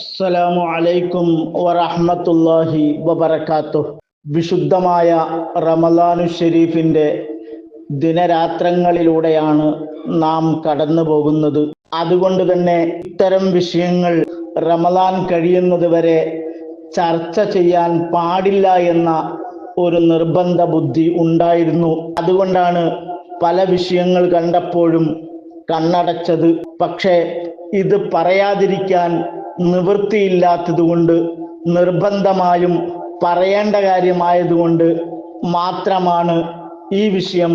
അസ്സലാമു അലൈക്കും വറഹ്മത്തുള്ളാഹി വബറകാതുഹു. വിശുദ്ധമായ റമലാനു ഷെരീഫിന്റെ ദിനരാത്രങ്ങളിലൂടെയാണ് നാം കടന്നു പോകുന്നത്. അതുകൊണ്ട് തന്നെ ഇത്തരം വിഷയങ്ങൾ റമളാൻ കഴിയുന്നത് വരെ ചർച്ച ചെയ്യാൻ പാടില്ല എന്ന ഒരു നിർബന്ധ ബുദ്ധി ഉണ്ടായിരുന്നു. അതുകൊണ്ടാണ് പല വിഷയങ്ങൾ കണ്ടപ്പോഴും കണ്ണടച്ചത്. പക്ഷേ ഇത് പറയാതിരിക്കാൻ നിവൃത്തിയില്ലാത്തതുകൊണ്ട് നിർബന്ധമായും പറയേണ്ട കാര്യമായതുകൊണ്ട് മാത്രമാണ് ഈ വിഷയം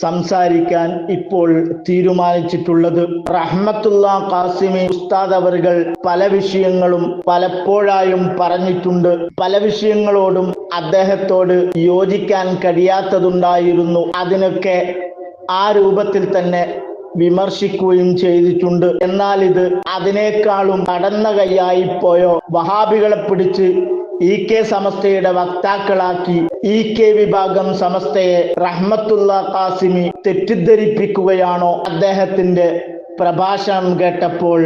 സംസാരിക്കാൻ ഇപ്പോൾ തീരുമാനിച്ചിട്ടുള്ളത്. റഹ്മത്തുള്ള കാസിമി ഉസ്താദ് അവർകൾ പല വിഷയങ്ങളും പലപ്പോഴായും പറഞ്ഞിട്ടുണ്ട്. പല വിഷയങ്ങളോടും അദ്ദേഹത്തോട് യോജിക്കാൻ കഴിയാത്തതുണ്ടായിരുന്നു. അതിനൊക്കെ ആ രൂപത്തിൽ തന്നെ വിമർശിക്കുകയും ചെയ്തിട്ടുണ്ട്. എന്നാൽ ഇത് അതിനേക്കാളും കടന്ന കൈയായി പോയോ? വഹാബികളെ പിടിച്ച് ഇ കെ സമസ്തയുടെ വക്താക്കളാക്കി ഇ കെ വിഭാഗം സമസ്തയെ റഹ്മത്തുള്ള കാസിമി തെറ്റിദ്ധരിപ്പിക്കുകയാണോ? അദ്ദേഹത്തിന്റെ പ്രഭാഷണം കേട്ടപ്പോൾ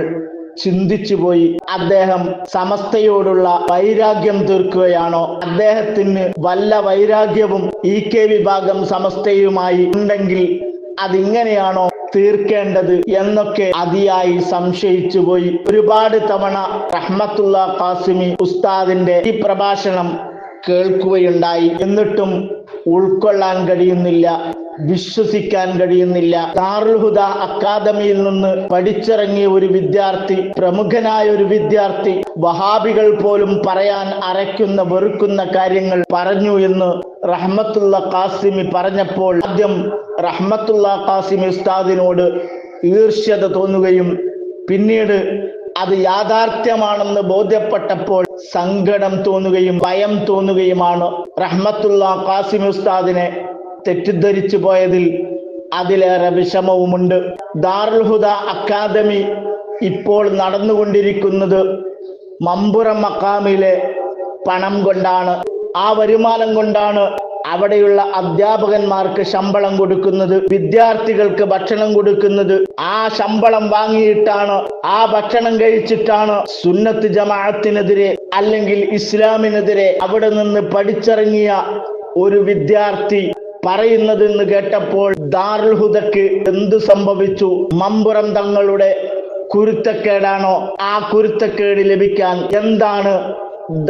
ചിന്തിച്ചുപോയി അദ്ദേഹം സമസ്തയോടുള്ള വൈരാഗ്യം തീർക്കുകയാണോ? അദ്ദേഹത്തിന് വല്ല വൈരാഗ്യവും ഇ കെ വിഭാഗം സമസ്തയുമായി ഉണ്ടെങ്കിൽ അതിങ്ങനെയാണോ തീർക്കേണ്ടത് എന്നൊക്കെ അതിയായി സംശയിച്ചു പോയി ഒരുപാട് തവണ റഹ്മത്തുള്ള കാസിമി ഉസ്താദിന്റെ ഈ പ്രഭാഷണം കേൾക്കുകയുണ്ടായി. എന്നിട്ടും ഉൾക്കൊള്ളാൻ കഴിയുന്നില്ല. വിശ്വസിക്കാൻ കഴിയുന്നില്ല. ദാറുൽ അക്കാദമിയിൽ നിന്ന് പഠിച്ചിറങ്ങിയ ഒരു വിദ്യാർത്ഥി പ്രമുഖനായ ഒരു വിദ്യാർത്ഥി വഹാബികൾ പോലും പറയാൻ അരയ്ക്കുന്ന വെറുക്കുന്ന കാര്യങ്ങൾ പറഞ്ഞു എന്ന് റഹ്മത്തുള്ള കാസിമി പറഞ്ഞപ്പോൾ ആദ്യം റഹ്മത്തുള്ള കാസിമി ഉസ്താദിനോട് ഈർഷ്യത തോന്നുകയും പിന്നീട് അത് യാഥാർത്ഥ്യമാണെന്ന് ബോധ്യപ്പെട്ടപ്പോൾ സങ്കടം തോന്നുകയും ഭയം തോന്നുകയുമാണ് റഹ്മത്തുള്ള കാസിമി ഉസ്താദിനെ തെറ്റിദ്ധരിച്ചു പോയതിൽ അതിലേറെ വിഷമവുമുണ്ട്. ദാറുൽ ഹുദ അക്കാദമി ഇപ്പോൾ നടന്നുകൊണ്ടിരിക്കുന്നത് മമ്പുറം മക്കാമിലെ പണം കൊണ്ടാണ്. ആ വരുമാനം കൊണ്ടാണ് അവിടെയുള്ള അധ്യാപകന്മാർക്ക് ശമ്പളം കൊടുക്കുന്നത് വിദ്യാർത്ഥികൾക്ക് ഭക്ഷണം കൊടുക്കുന്നത്. ആ ശമ്പളം വാങ്ങിയിട്ടാണ് ആ ഭക്ഷണം കഴിച്ചിട്ടാണ് സുന്നത്ത് ജമാഅത്തിനെതിരെ അല്ലെങ്കിൽ ഇസ്ലാമിനെതിരെ അവിടെ നിന്ന് പഠിച്ചിറങ്ങിയ ഒരു വിദ്യാർത്ഥി പറയുന്നതെന്ന് കേട്ടപ്പോൾ ദാറുൽ ഹുദക്ക് എന്തു സംഭവിച്ചു? മമ്പുറം തങ്ങളുടെ കുരുത്തക്കേടാണോ? ആ കുരുത്തക്കേട് ലഭിക്കാൻ എന്താണ്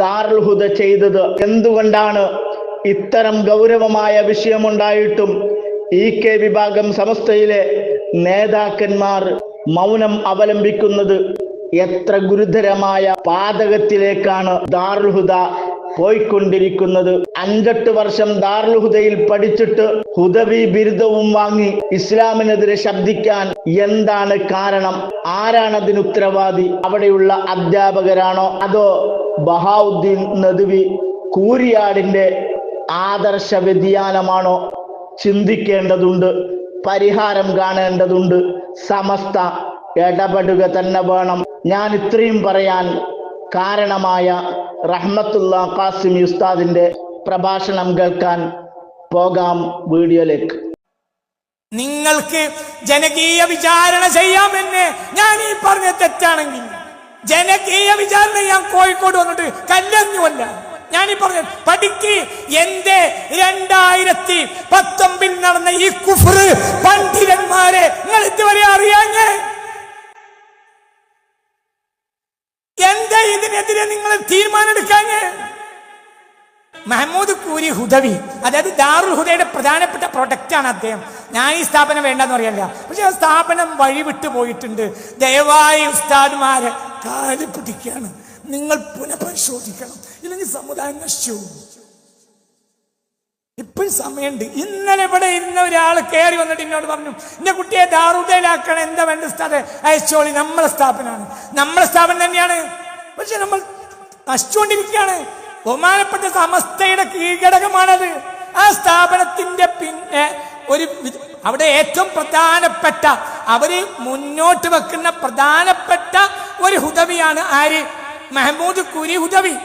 ദാറുൽ ഹുദ ചെയ്തത്? എന്തുകൊണ്ടാണ് ഇത്തരം ഗൗരവമായ വിഷയമുണ്ടായിട്ടും ഇ കെ വിഭാഗം സമസ്തയിലെ നേതാക്കന്മാർ മൗനം അവലംബിക്കുന്നത്? എത്ര ഗുരുതരമായ പാതകത്തിലേക്കാണ് ദാർഹുദ ഹുദ പോയിക്കൊണ്ടിരിക്കുന്നത്. അഞ്ചെട്ട് വർഷം ദാർലുഹുദയിൽ പഠിച്ചിട്ട് ഹുദവി ബിരുദവും വാങ്ങി ഇസ്ലാമിനെതിരെ ശബ്ദിക്കാൻ എന്താണ് കാരണം? ആരാണ് അതിന് ഉത്തരവാദി? അവിടെയുള്ള അധ്യാപകരാണോ? അതോ ബഹാവുദ്ദീൻ നദുവി കൂരിയാടിന്റെ ആദർശ വ്യതിയാനമാണോ ചിന്തിക്കേണ്ടതുണ്ട്? പരിഹാരം കാണേണ്ടതുണ്ട്? സമസ്ത ഇടപെടുക തന്നെ വേണം. ഞാൻ ഇത്രയും പറയാൻ കാരണമായ റഹ്മത്തുള്ള ഖാസിം ഉസ്താദിന്റെ പ്രഭാഷണം കേൾക്കാൻ പോകാം വീഡിയോയിലേക്ക്. നിങ്ങൾക്ക് ജനകീയ വിചാരണ ചെയ്യാമെന്ന് ഞാൻ ഈ പറഞ്ഞ തെറ്റാണെങ്കിൽ ജനകീയ വിചാരണ ഞാൻ കോഴിക്കോട് വന്നിട്ട് കല്ലെറിഞ്ഞുവല്ല ഞാൻ ഈ പറഞ്ഞ പഠിക്ക് എന്റെ രണ്ടായിരത്തി പത്തൊമ്പതിൽ നടന്ന ഈ കുഫർ പണ്ഡിതന്മാരെ നിങ്ങൾ ഇതുവരെ അറിയാഞ്ഞേ എന്താ ഇതിനെതിരെ നിങ്ങൾ തീരുമാനമെടുക്കാഞ്ഞേ? മഹമ്മൂദ് കൂരി ഹുദവി അതായത് ദാറുൽ ഹുദയുടെ പ്രധാനപ്പെട്ട ആണ് അദ്ദേഹം. ഞാൻ ഈ സ്ഥാപനം വേണ്ടെന്ന് പറയല്ല. പക്ഷെ ആ സ്ഥാപനം വഴിവിട്ടു പോയിട്ടുണ്ട്. ദയവായി ഉസ്താദ്മാരെ കാൽ പിടിക്കുകയാണ് നിങ്ങൾ പുനഃപരിശോധിക്കണം. ഇല്ലെങ്കിൽ സമുദായം നശിച്ചു ഇപ്പോഴും സമയമുണ്ട്. ഇന്നലെ ഇവിടെ ഇരുന്ന ഒരാൾ കയറി വന്നിട്ട് എന്നോട് പറഞ്ഞു എന്റെ കുട്ടിയെ ദാറുദയിലാക്കണം എന്താ വേണ്ട സ്ഥാപനം അയച്ചോളി. നമ്മളെ സ്ഥാപനമാണ്. നമ്മളെ സ്ഥാപനം തന്നെയാണ്. പക്ഷെ നമ്മൾ നശിച്ചുകൊണ്ടിരിക്കുകയാണ്. ബഹുമാനപ്പെട്ട സമസ്തയുടെ കീഴ്ഘടകമാണത്. ആ സ്ഥാപനത്തിന്റെ പിന്നെ ഒരു അവിടെ ഏറ്റവും പ്രധാനപ്പെട്ട അവർ മുന്നോട്ട് വെക്കുന്ന പ്രധാനപ്പെട്ട ഒരു ഹുദവിയാണ് ആര്? മെഹമ്മൂദ് കുരി ഹുദവി.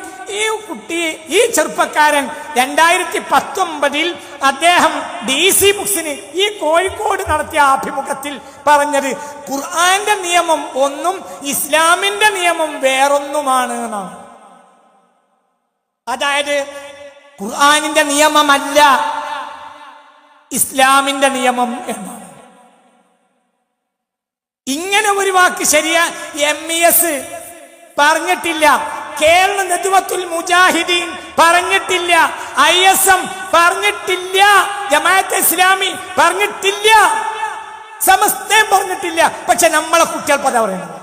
ഈ കുട്ടി ഈ ചെറുപ്പക്കാരൻ രണ്ടായിരത്തി പത്തൊമ്പതിൽ അദ്ദേഹം ഡി സി ബുക്സിന് ഈ കോഴിക്കോട് നടത്തിയ ആഭിമുഖത്തിൽ പറഞ്ഞത് ഖുർആന്റെ നിയമം ഒന്നും ഇസ്ലാമിന്റെ നിയമം വേറൊന്നുമാണ് എന്നാണ്. അതായത് ഖുർആാനിന്റെ നിയമമല്ല ഇസ്ലാമിന്റെ നിയമം എന്നാണ്. ഇങ്ങനെ ഒരു വാക്ക് ശരിയാ എം ഇ എസ് പറഞ്ഞിട്ടില്ല. കേരള നെതുവത്തുൽ മുജാഹിദീൻ പറഞ്ഞിട്ടില്ല. ഐ എസ് എം പറഞ്ഞിട്ടില്ല. ജമാഅത്ത് ഇസ്ലാമി പറഞ്ഞിട്ടില്ല. സമസ്തയും പറഞ്ഞിട്ടില്ല. പക്ഷെ നമ്മളെ കുട്ടികൾ പത പറയുന്നത്.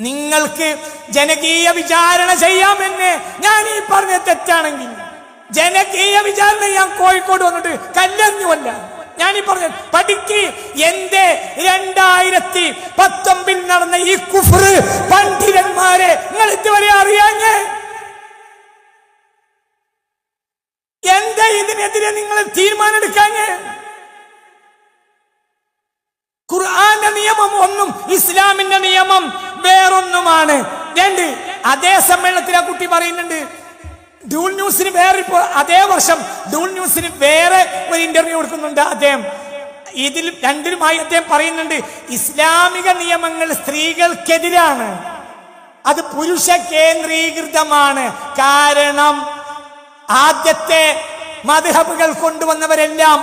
നിങ്ങൾക്ക് ജനകീയ വിചാരണ ചെയ്യാമെന്ന് ഞാൻ ഈ പറഞ്ഞ തെറ്റാണെങ്കിൽ ജനകീയ വിചാരണ ഞാൻ കോഴിക്കോട് വന്നിട്ട് കല്ലെറിഞ്ഞുവല്ല ഞാൻ പറഞ്ഞു പഠിക്ക്. എന്റെ രണ്ടായിരത്തി പത്തൊമ്പതിൽ നടന്ന ഈ കുഫർ പണ്ഡിതന്മാരെ നിങ്ങൾ ഇതുവരെ അറിയാഞ്ഞ്? എന്താ ഇതിനെതിരെ നിങ്ങൾ തീരുമാനമെടുക്കാഞ്ഞേ? ഖുർആന്റെ നിയമം ഒന്നും ഇസ്ലാമിന്റെ നിയമം വേറൊന്നുമാണ്. രണ്ട് അതേ സമ്മേളനത്തിൽ ആ കുട്ടി പറയുന്നുണ്ട് ഡൂൾ ന്യൂസിന് വേറെ ഇപ്പോൾ അതേ വർഷം ഡൂൾ ന്യൂസിന് വേറെ ഒരു ഇന്റർവ്യൂ കൊടുക്കുന്നുണ്ട് അദ്ദേഹം. ഇതിൽ രണ്ടിലുമായി അദ്ദേഹം പറയുന്നുണ്ട് ഇസ്ലാമിക നിയമങ്ങൾ സ്ത്രീകൾക്കെതിരാണ്. അത് പുരുഷ കേന്ദ്രീകൃതമാണ്. കാരണം ആദ്യത്തെ മധുഹബുകൾ കൊണ്ടുവന്നവരെല്ലാം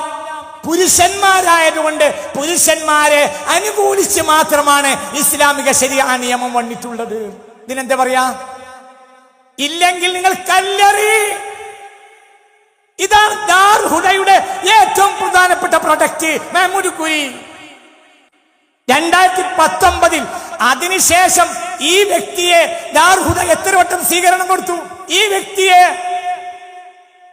പുരുഷന്മാരായതുകൊണ്ട് പുരുഷന്മാരെ അനുകൂലിച്ച് മാത്രമാണ് ഇസ്ലാമിക ശരിയാ നിയമം വന്നിട്ടുള്ളത്. ഇതിനെന്താ പറയാ? ഇല്ലെങ്കിൽ നിങ്ങൾ കല്ലെറി. ഇതാണ് ദാർ ഹുദയുടെ ഏറ്റവും പ്രധാനപ്പെട്ട പ്രൊഡക്റ്റ് മെഹമ്മൂദ് രണ്ടായിരത്തി പത്തൊമ്പതിൽ അതിനുശേഷം ഈ വ്യക്തിയെ ദാർഹുദ എത്ര വട്ടം സ്വീകരണം കൊടുത്തു? ഈ വ്യക്തിയെ.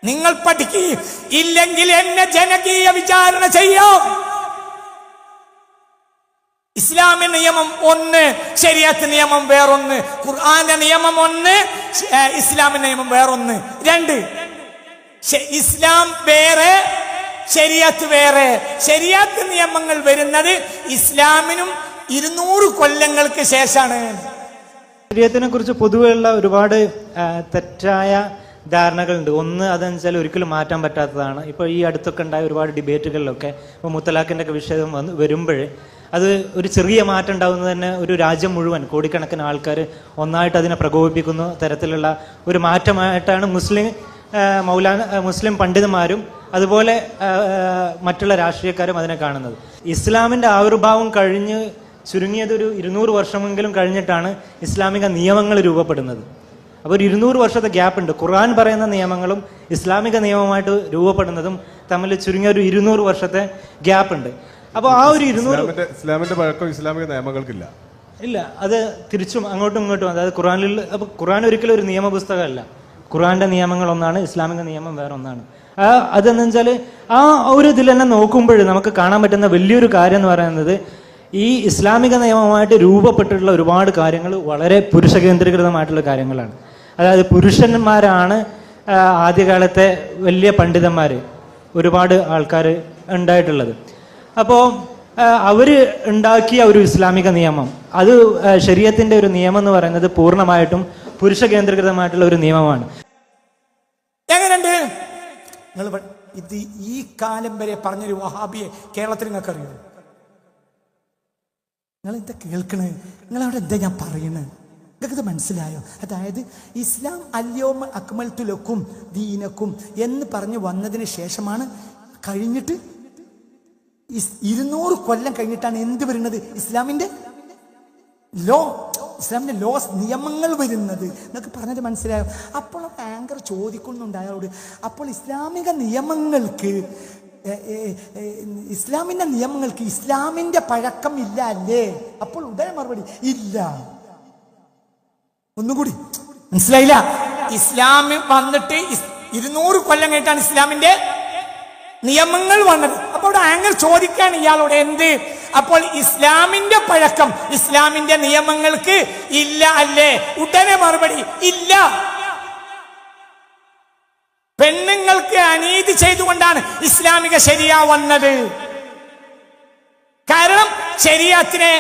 നിങ്ങൾ പഠിക്കുകയും ഇല്ലെങ്കിൽ എന്നെ ജനകീയ വിചാരണ ചെയ്യാം. ഇസ്ലാമിക നിയമം ഒന്ന് ശരിയത്ത് നിയമം വേറൊന്ന് ഖുർആന്റെ നിയമം ഒന്ന് ഇസ്ലാമി ഇസ്ലാമിന്റെ നിയമം വേറൊന്ന്. രണ്ട്. ഇസ്ലാം വേറെ ശരിയത്ത് വേറെ. ശരിയത്ത് നിയമങ്ങൾ വരുന്നത് ഇസ്ലാമിനും ഇരുന്നൂറ് കൊല്ലങ്ങൾക്ക് ശേഷമാണ്. ശരീരത്തിനെ കുറിച്ച് പൊതുവെയുള്ള ഒരുപാട് തെറ്റായ ധാരണകളുണ്ട്. ഒന്ന് അതെന്ന് വെച്ചാൽ ഒരിക്കലും മാറ്റാൻ പറ്റാത്തതാണ്. ഇപ്പോൾ ഈ അടുത്തൊക്കെ ഉണ്ടായ ഒരുപാട് ഡിബേറ്റുകളിലൊക്കെ ഇപ്പോൾ മുത്തലാഖിന്റെ ഒക്കെ വിഷയം വന്ന് വരുമ്പോൾ അത് ഒരു ചെറിയ മാറ്റം ഉണ്ടാകുന്നത് തന്നെ ഒരു രാജ്യം മുഴുവൻ കോടിക്കണക്കിന് ആൾക്കാർ ഒന്നായിട്ട് അതിനെ പ്രകോപിപ്പിക്കുന്ന തരത്തിലുള്ള ഒരു മാറ്റമായിട്ടാണ് മുസ്ലിം മൗലാന മുസ്ലിം പണ്ഡിതന്മാരും അതുപോലെ മറ്റുള്ള രാഷ്ട്രീയക്കാരും അതിനെ കാണുന്നത്. ഇസ്ലാമിന്റെ ആവിർഭാവം കഴിഞ്ഞ് ചുരുങ്ങിയതൊരു ഇരുന്നൂറ് വർഷമെങ്കിലും കഴിഞ്ഞിട്ടാണ് ഇസ്ലാമിക നിയമങ്ങൾ രൂപപ്പെടുന്നത്. അപ്പോൾ ഒരു ഇരുന്നൂറ് വർഷത്തെ ഗ്യാപ്പ് ഉണ്ട്. ഖുർആൻ പറയുന്ന നിയമങ്ങളും ഇസ്ലാമിക നിയമമായിട്ട് രൂപപ്പെടുന്നതും തമ്മിൽ ചുരുങ്ങിയ ഒരു ഇരുന്നൂറ് വർഷത്തെ ഗ്യാപ്പ് ഉണ്ട്. അപ്പോൾ ആ ഒരു ഇരുന്നൂറ് ഇസ്ലാമിന്റെ പഴക്കം ഇസ്ലാമിക നിയമങ്ങൾക്കില്ല. ഇല്ല അത് തിരിച്ചും അങ്ങോട്ടും ഇങ്ങോട്ടും അതായത് ഖുറാനിൽ അപ്പോൾ ഖുറാൻ ഒരിക്കലും ഒരു നിയമപുസ്തകമല്ല. ഖുറാന്റെ നിയമങ്ങൾ ഒന്നാണ് ഇസ്ലാമിക നിയമം വേറെ ഒന്നാണ് അതെന്ന് വെച്ചാൽ ആ ഒരു ഇതിൽ തന്നെ നോക്കുമ്പോൾ നമുക്ക് കാണാൻ പറ്റുന്ന വലിയൊരു കാര്യം എന്ന് പറയുന്നത് ഈ ഇസ്ലാമിക നിയമമായിട്ട് രൂപപ്പെട്ടിട്ടുള്ള ഒരുപാട് കാര്യങ്ങൾ വളരെ പുരുഷ കേന്ദ്രീകൃതമായിട്ടുള്ള കാര്യങ്ങളാണ്. അതായത് പുരുഷന്മാരാണ് ആദ്യകാലത്തെ വലിയ പണ്ഡിതന്മാർ ഒരുപാട് ആൾക്കാർ ഉണ്ടായിട്ടുള്ളത്. അപ്പോൾ അവർ ഉണ്ടാക്കിയ ഒരു ഇസ്ലാമിക നിയമം അത് ശരീരത്തിന്റെ ഒരു നിയമം എന്ന് പറയുന്നത് പൂർണമായിട്ടും പുരുഷ കേന്ദ്രീകൃതമായിട്ടുള്ള ഒരു നിയമമാണ്. എങ്ങനെയുണ്ട്? ഇത് ഈ കാലം വരെ പറഞ്ഞൊരു വഹാബിയെ കേരളത്തിൽ നിങ്ങൾക്ക് അറിയോ നിങ്ങൾ എന്താ കേൾക്കണേ? നിങ്ങൾ അവിടെ എന്താ ഞാൻ പറയണേ? നിങ്ങൾക്ക് മനസ്സിലായോ? അതായത് ഇസ്ലാം അല്യോമ അക്മൽ തുലക്കും ദീനക്കും എന്ന് പറഞ്ഞു വന്നതിന് ശേഷമാണ് കഴിഞ്ഞിട്ട് ഇരുന്നൂറ് കൊല്ലം കഴിഞ്ഞിട്ടാണ് എന്ത് വരുന്നത്? ഇസ്ലാമിന്റെ ലോ ഇസ്ലാമിന്റെ ലോസ് നിയമങ്ങൾ വരുന്നത്. എന്നൊക്കെ പറഞ്ഞത് മനസ്സിലായോ? അപ്പോൾ ആങ്കർ ചോദിക്കുന്നുണ്ട് അയാളോട് അപ്പോൾ ഇസ്ലാമിക നിയമങ്ങൾക്ക് ഇസ്ലാമിന്റെ നിയമങ്ങൾക്ക് ഇസ്ലാമിന്റെ പഴക്കം ഇല്ല അല്ലേ? അപ്പോൾ ഉടനെ മറുപടി ഇല്ല. ഒന്നുകൂടി. മനസ്സിലായില്ല? ഇസ്ലാം വന്നിട്ട് ഇരുന്നൂറ് കൊല്ലം കഴിഞ്ഞിട്ടാണ് ഇസ്ലാമിന്റെ നിയമങ്ങൾ വന്നത്. അപ്പൊ അവിടെ ആങ്കർ ചോദിക്കാണ് ഇയാളോട് എന്ത്? അപ്പോൾ ഇസ്ലാമിന്റെ പഴക്കം ഇസ്ലാമിന്റെ നിയമങ്ങൾക്ക് ഇല്ല അല്ലേ? ഉടനെ മറുപടി ഇല്ല. പെണ്ണുങ്ങൾക്ക് അനീതി ചെയ്തുകൊണ്ടാണ് ഇസ്ലാമിക ശരിയ വന്നത്. കാരണം ശരിയത്തിനെ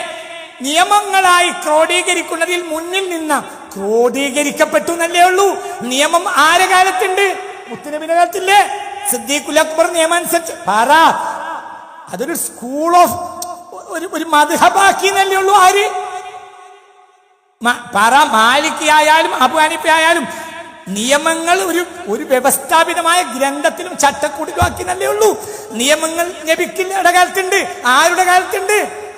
നിയമങ്ങളായി ക്രോഡീകരിക്കുന്നതിൽ മുന്നിൽ നിന്ന് ക്രോഡീകരിക്കപ്പെട്ടു എന്നല്ലേ ഉള്ളൂ. നിയമം ആരെ കാലത്തുണ്ട്? മുത്തനബിന്റെ കാലത്തില്ലേ? സിദ്ദീഖുൽ അക്ബർ നിയമം അനുസരിച്ച്. പറ. അതൊരു സ്കൂൾ ഓഫ് ഒരു ഒരു മധുഹബാക്കി എന്നല്ലേ ഉള്ളൂ ആര്? പറ മാലിക് ആയാലും അബുഹാനിപ്പ ആയാലും നിയമങ്ങൾ ഒരു ഒരു വ്യവസ്ഥാപിതമായ ഗ്രന്ഥത്തിലും ചട്ടക്കൂടിലും ആക്കി എന്നല്ലേ ഉള്ളൂ. നിയമങ്ങൾ ലഭിക്കില്ല. കാലത്തുണ്ട്? ആരുടെ കാലത്തുണ്ട്?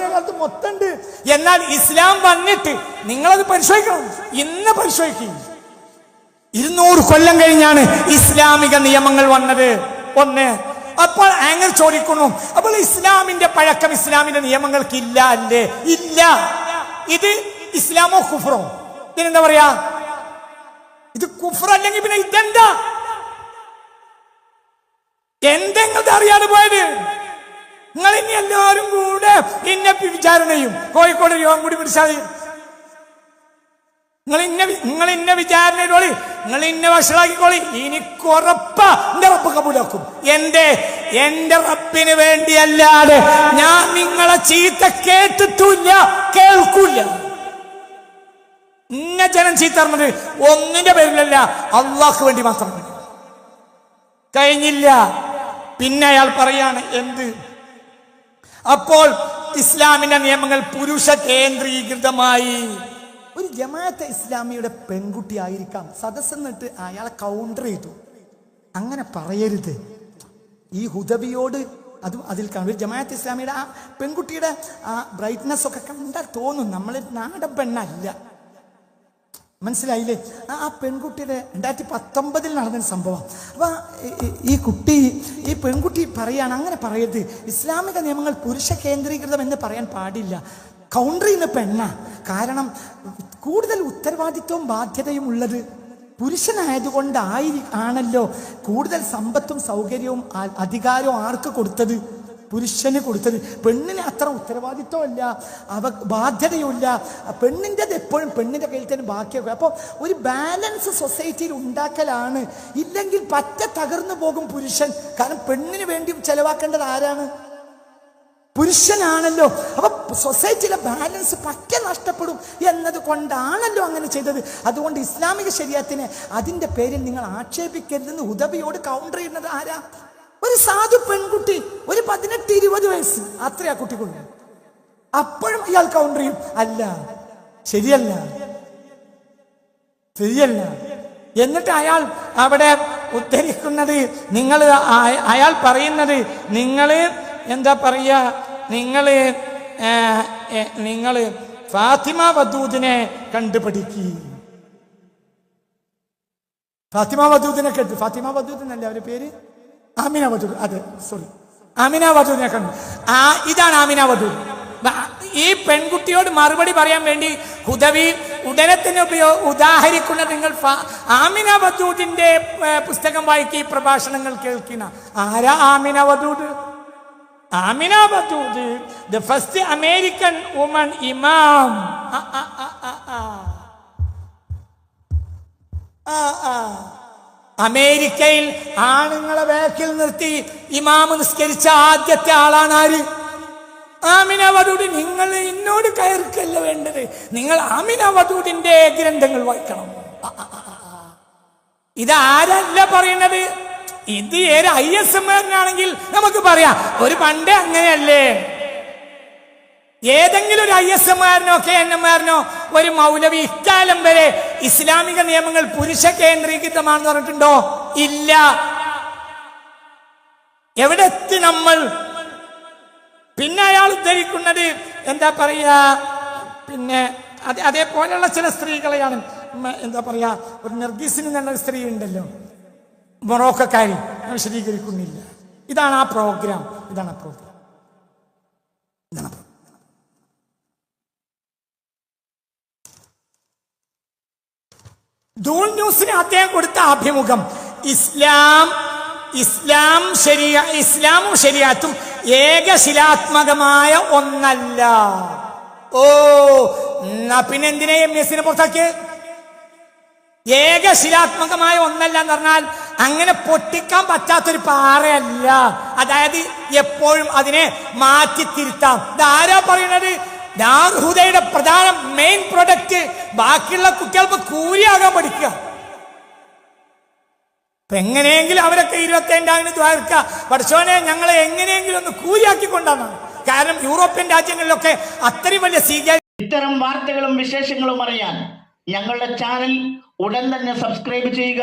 കാലത്ത് മൊത്തമുണ്ട് എന്നാൽ ഇസ്ലാം വന്നിട്ട് നിങ്ങളത് പരിശോധിക്കണം. ഇന്ന് പരിശോധിക്കും. ഇരുന്നൂറ് കൊല്ലം കഴിഞ്ഞാണ് ഇസ്ലാമിക നിയമങ്ങൾ വന്നത്. ഒന്ന്. അപ്പോൾ അങ്ങനെ ചോദിക്കുന്നു അപ്പോൾ ഇസ്ലാമിന്റെ പഴക്കം ഇസ്ലാമിന്റെ നിയമങ്ങൾക്ക് ഇല്ല അല്ലേ? ഇല്ല. ഇത് ഇസ്ലാമോ കുഫറോ? ഇതിനെന്താ പറയാ? ഇത് കുഫർ അല്ലെങ്കിൽ പിന്നെ ഇതെന്താ? എന്തെങ്കിലും അറിയാതെ പോയത്? നിങ്ങൾ ഇനി എല്ലാവരും കൂടെ ഇന്ന വിചാരണയും കോഴിക്കോട് യോഗം കൂടി പിടിച്ചാൽ. നിങ്ങൾ ഇന്ന നിങ്ങൾ ഇന്ന വിചാരണയോളി നിങ്ങൾ ഇന്ന വഷളാക്കിക്കോളി എനിക്കുറപ്പ എന്റെ റബ്ബ് കബൂലാക്കും. എന്റെ എന്റെ റബ്ബിന് വേണ്ടിയല്ലാതെ ഞാൻ നിങ്ങളെ ചീത്ത കേട്ടിട്ടില്ല കേൾക്കൂല ഇന്ന ജനം ചീത്ത പറഞ്ഞത് ഒന്നിന്റെ പേരിലല്ല അള്ളാഹ്ക്ക് വേണ്ടി മാത്രം. കഴിഞ്ഞില്ല. പിന്നെ അയാൾ പറയാണ് എന്ത്? അപ്പോൾ ഇസ്ലാമിന്റെ നിയമങ്ങൾ പുരുഷ കേന്ദ്രീകൃതമായി. ഒരു ജമാഅത്തെ ഇസ്ലാമിയുടെ പെൺകുട്ടി ആയിരിക്കാം. സദസ്സെന്നിട്ട് അയാളെ കൗണ്ടർ ചെയ്തു. അങ്ങനെ പറയരുത്. ഈ ഹുദബിയോട് അത് അതിൽ കാണും. ഒരു ജമാഅത്ത് ഇസ്ലാമിയുടെ ആ പെൺകുട്ടിയുടെ ആ ബ്രൈറ്റ്നെസ് ഒക്കെ കണ്ടാൽ തോന്നും. നമ്മൾ നാടൻ പെണ്ണല്ല. മനസ്സിലായില്ലേ? ആ പെൺകുട്ടിയുടെ രണ്ടായിരത്തി പത്തൊമ്പതിൽ നടന്ന സംഭവം. അപ്പൊ ഈ- കുട്ടി ഈ പെൺകുട്ടി പറയാണ് അങ്ങനെ പറയരുത്. ഇസ്ലാമിക നിയമങ്ങൾ പുരുഷ കേന്ദ്രീകൃതം എന്ന് പറയാൻ പാടില്ല. കൗണ്ടർ ചെയ്യുന്ന പെണ്ണ. കാരണം കൂടുതൽ ഉത്തരവാദിത്വവും ബാധ്യതയും ഉള്ളത് പുരുഷനായതുകൊണ്ടായി ആണല്ലോ. കൂടുതൽ സമ്പത്തും സൗകര്യവും അധികാരവും ആർക്ക് കൊടുത്തത്? പുരുഷന് കൊടുത്തത്. പെണ്ണിന് അത്ര ഉത്തരവാദിത്വമില്ല അവ ബാധ്യതയുമില്ല. പെണ്ണിന്റെത് എപ്പോഴും പെണ്ണിന്റെ കയ്യിൽ തന്നെ ബാക്കിയൊക്കെ. അപ്പോൾ ഒരു ബാലൻസ് സൊസൈറ്റിയിൽ ഉണ്ടാക്കലാണ്. ഇല്ലെങ്കിൽ പറ്റ തകർന്നു പോകും പുരുഷൻ. കാരണം പെണ്ണിന് വേണ്ടി ചെലവാക്കേണ്ടത് ആരാണ്? പുരുഷനാണല്ലോ. അപ്പൊ സൊസൈറ്റിയിലെ ബാലൻസ് പക്കെ നഷ്ടപ്പെടും എന്നത് കൊണ്ടാണല്ലോ അങ്ങനെ ചെയ്തത്. അതുകൊണ്ട് ഇസ്ലാമിക ശരീരത്തിനെ അതിന്റെ പേരിൽ നിങ്ങൾ ആക്ഷേപിക്കരുതെന്ന് ഉദവിയോട് കൗണ്ടർ ചെയ്യുന്നത് ആരാ? ഒരു സാധു പെൺകുട്ടി ഒരു പതിനെട്ട് ഇരുപത് വയസ്സ്. അത്രയാ കുട്ടിക്കുള്ളൂ അപ്പോഴും ഇയാൾ കൗണ്ടർ ചെയ്യും. അല്ല ശരിയല്ല ശരിയല്ല. എന്നിട്ട് അയാൾ അവിടെ ഉദ്ധരിക്കുന്നത് നിങ്ങൾ അയാൾ പറയുന്നത് നിങ്ങൾ എന്താ പറയുക നിങ്ങൾ നിങ്ങൾ ഫാത്തിമ വദൂദിനെ കണ്ടുപിടിക്കുക ഫാത്തിമ വദൂദിനെ കേട്ടു ഫാത്തിമ വദൂദ് എന്നല്ലേ അവരുടെ പേര്? ആമിന വദൂദ് അതെ സോറി ആമിന വദൂദിനെ കണ്ടു. ആ ഇതാണ് ആമിന വദൂദ് ഈ പെൺകുട്ടിയോട് മറുപടി പറയാൻ വേണ്ടി ഹുദവി ഉടനെ തന്നെ ഉപയോ ഉദാഹരിക്കുന്ന നിങ്ങൾ ആമിന വദൂദിന്റെ പുസ്തകം പുസ്തകം വായിക്കി പ്രഭാഷണങ്ങൾ കേൾക്കുന്ന ആരാ Amina Wadud Amina Wadud the first American woman imam ആ, ആ, ആ, ആ, ആ. അമേരിക്കയിൽ ആണുങ്ങളെ വേക്കിൽ നിർത്തി ഇമാമ് നിസ്കരിച്ച ആദ്യത്തെ ആളാണ് ആര്? ആമിന വധൂട്. നിങ്ങൾ എന്നോട് കയർക്കല്ല വേണ്ടത്? നിങ്ങൾ ആമിന വധൂടിന്റെ ഗ്രന്ഥങ്ങൾ വായിക്കണം. ഇത് ആരല്ല പറയുന്നത്? ഇത് ഏത് ഐ എസ് എമ്മാരനാണെങ്കിൽ നമുക്ക് പറയാം. ഒരു പണ്ടേ അങ്ങനെയല്ലേ. ഏതെങ്കിലും ഒരു ഐ എസ് എമ്മാരനോ കെ എൻ എമ്മാരനോ ഒരു മൗലവി ഇക്കാലം വരെ ഇസ്ലാമിക നിയമങ്ങൾ പുരുഷ കേന്ദ്രീകൃതമാണെന്ന് പറഞ്ഞിട്ടുണ്ടോ? ഇല്ല. എവിടെ എത്തി നമ്മൾ? പിന്നെ അയാൾ ഉദ്ധരിക്കുന്നത് എന്താ പറയാ? പിന്നെ അതെ അതേപോലെയുള്ള ചില സ്ത്രീകളെയാണ്. എന്താ പറയാ? ഒരു നിർഗീസിന് നല്ല സ്ത്രീ ഉണ്ടല്ലോ. മൊറോക്കക്കാരി. വിശദീകരിക്കുന്നില്ല. ഇതാണ് ആ പ്രോഗ്രാം. ഇതാണ് ആ പ്രോഗ്രാം. ഇതാണ് program. ന്യൂസിന് അദ്ദേഹം കൊടുത്ത അഭിമുഖം. ഇസ്ലാം ഇസ്ലാം ശരിയ ഇസ്ലാമും ശരിയാത്തും ഏകശിലാത്മകമായ ഒന്നല്ല. ഓ എന്നാ പിന്നെ എം എസിനെ പുറത്താക്കിയത് ഏകശിലാത്മകമായ ഒന്നല്ല എന്ന് പറഞ്ഞാൽ അങ്ങനെ പൊട്ടിക്കാൻ പറ്റാത്തൊരു പാറയല്ല. അതായത് എപ്പോഴും അതിനെ മാറ്റി തിരുത്താം ഇതാരാ പറയണത്? ദാർഹുദയുടെ പ്രധാന മെയിൻ പ്രൊഡക്റ്റ് ബാക്കിയുള്ള കുട്ടികൾക്ക് കൂലിയാകാൻ പഠിക്കുക. അപ്പൊ എങ്ങനെയെങ്കിലും അവരൊക്കെ ഇരുപത്തേഴാമിന് ദ്വാരക്ക പഠിച്ചോനെ ഞങ്ങളെ എങ്ങനെയെങ്കിലും ഒന്ന് കൂലിയാക്കി കൊണ്ടാണ് കാരണം യൂറോപ്യൻ രാജ്യങ്ങളിലൊക്കെ അത്രയും വലിയ സ്വീകാര്യ ഇത്തരം വാർത്തകളും വിശേഷങ്ങളും അറിയാൻ ഞങ്ങളുടെ ചാനൽ ഉടൻ തന്നെ സബ്സ്ക്രൈബ് ചെയ്യുക.